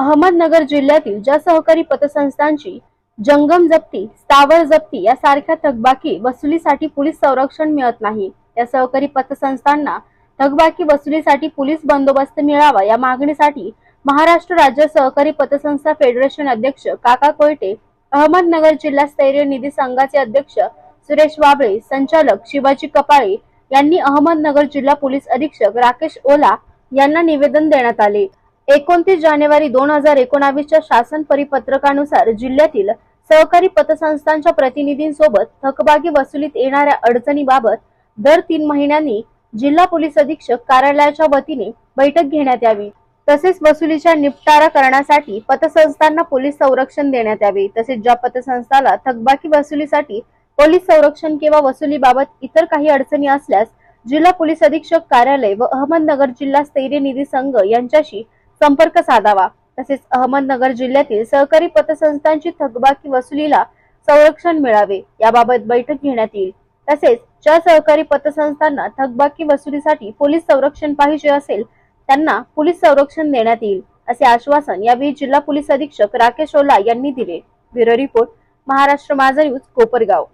अहमदनगर जिल्ह्यातील ज्या सहकारी पतसंस्थांची जंगम जप्ती स्थावर जप्ती यासारख्या थकबाकी वसुलीसाठी पोलीस संरक्षण मिळत नाही. त्या सहकारी पतसंस्थांना थकबाकी वसुलीसाठी पोलीस बंदोबस्त मिळावा या मागणीसाठी महाराष्ट्र राज्य सहकारी पतसंस्था फेडरेशन अध्यक्ष काका कोयटे अहमदनगर जिल्हा स्थैर्य निधी संघाचे अध्यक्ष सुरेश वाबळे संचालक शिवाजी कपाळे यांनी अहमदनगर जिल्हा पोलीस अधीक्षक राकेश ओला यांना निवेदन देण्यात आले. एकोणतीस जानेवारी दोन हजार एकोणावीसच्या शासन परिपत्रकानुसार जिल्ह्यातील सहकारी पतसंस्थांच्या प्रतिनिधींसोबत थकबाकी वसुलीत येणाऱ्या अडचणीबाबत दर तीन महिन्यांनी जिल्हा पोलीस अधीक्षक कार्यालयाच्या वतीने बैठक घेण्यात यावी. तसेच वसुलीच्या निपटारा करण्यासाठी पतसंस्थांना पोलीस संरक्षण देण्यात यावे. तसेच ज्या पतसंस्थाला थकबाकी वसुलीसाठी पोलीस संरक्षण किंवा वसुलीबाबत इतर काही अडचणी असल्यास जिल्हा पोलीस अधीक्षक कार्यालय व अहमदनगर जिल्हा स्थैर्य निधी संघ यांच्याशी संपर्क साधावा. तसेच अहमदनगर जिल्ह्यातील सहकारी पतसंस्थांची थकबाकी वसुलीला संरक्षण मिळावे याबाबत बैठक घेण्यात येईल. तसेच ज्या सहकारी पतसंस्थांना थकबाकी वसुलीसाठी पोलीस संरक्षण पाहिजे असेल त्यांना पोलीस संरक्षण देण्यात येईल असे आश्वासन यावेळी जिल्हा पोलीस अधीक्षक राकेश ओला यांनी दिले. ब्युरो रिपोर्ट महाराष्ट्र माझा न्यूज कोपरगाव.